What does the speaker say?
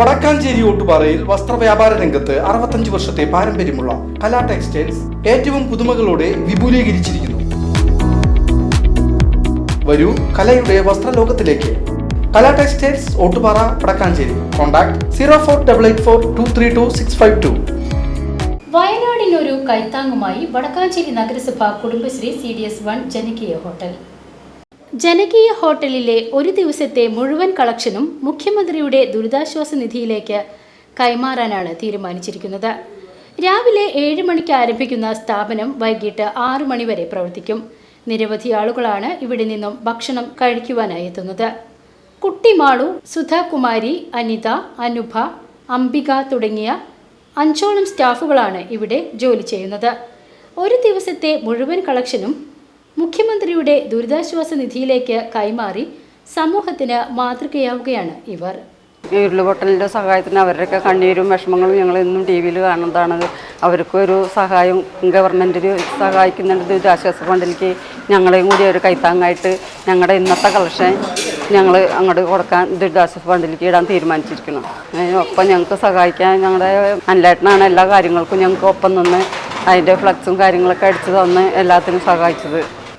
വടക്കാഞ്ചേരി ഓട്ടുപാറയിൽ വസ്ത്രവ്യാപാര രംഗത്ത് അറുപത്തഞ്ച് വർഷത്തെ പാരമ്പര്യമുള്ള കലാ ടെക്സ്റ്റൈൽസ് ഏറ്റവും പുതുമകളോടെ വിപുലീകരിച്ചിരിക്കുന്നു. വരൂ കലയുടെ വസ്ത്രലോകത്തിലേക്ക്. Kala textiles Ottupara Vadakkanchery. Contact zero four double eight four two three two six five two. വയനാടിനൊരു കൈത്താങ്ങുമായി വടക്കാഞ്ചേരി നഗരസഭ Kudumbashree C D S one ജനകീയ ഹോട്ടൽ. ജനകീയ ഹോട്ടലിലെ ഒരു ദിവസത്തെ മുഴുവൻ കളക്ഷനും മുഖ്യമന്ത്രിയുടെ ദുരിതാശ്വാസ നിധിയിലേക്ക് കൈമാറാനാണ് തീരുമാനിച്ചിരിക്കുന്നത്. രാവിലെ ഏഴ് മണിക്ക് ആരംഭിക്കുന്ന സ്ഥാപനം വൈകിട്ട് ആറു മണിവരെ പ്രവർത്തിക്കും. നിരവധി ആളുകളാണ് ഇവിടെ നിന്നും ഭക്ഷണം കഴിക്കുവാനായി എത്തുന്നത്. കുട്ടിമാളു സുധാകുമാരി അനിത അനുഭ അംബിക തുടങ്ങിയ അഞ്ചോളം സ്റ്റാഫുകളാണ് ഇവിടെ ജോലി ചെയ്യുന്നത്. ഒരു ദിവസത്തെ മുഴുവൻ കളക്ഷനും മുഖ്യമന്ത്രിയുടെ ദുരിതാശ്വാസ നിധിയിലേക്ക് കൈമാറി സമൂഹത്തിന് മാതൃകയാവുകയാണ് ഇവർ. ഉരുളുപൊട്ടലിന്റെ സഹായത്തിന് അവരുടെയൊക്കെ കണ്ണീരും വിഷമങ്ങളും ഞങ്ങൾ ഇന്നും ടി വിയിൽ കാണുന്നതാണ്. അവർക്കൊരു സഹായം ഗവൺമെന്റിന് സഹായിക്കുന്നുണ്ട്. ദുരിതാശ്വാസ ഫണ്ടിലേക്ക് ഞങ്ങളെയും കൂടി ഒരു കൈത്താങ്ങായിട്ട് ഞങ്ങളുടെ ഇന്നത്തെ കളക്ഷൻ ഞങ്ങൾ അങ്ങോട്ട് കൊടുക്കാൻ ദുരിതാശ്വാസ ഫണ്ടിലേക്ക് ഇടാൻ തീരുമാനിച്ചിരിക്കുന്നു. അതിനൊപ്പം ഞങ്ങൾക്ക് സഹായിക്കാൻ ഞങ്ങളുടെ അനിലേട്ടനാണ് എല്ലാ കാര്യങ്ങൾക്കും ഞങ്ങൾക്ക് ഒപ്പം നിന്ന് അതിന്റെ ഫ്ലക്സും കാര്യങ്ങളൊക്കെ അടിച്ചു തന്ന് എല്ലാത്തിനും സഹായിച്ചത്.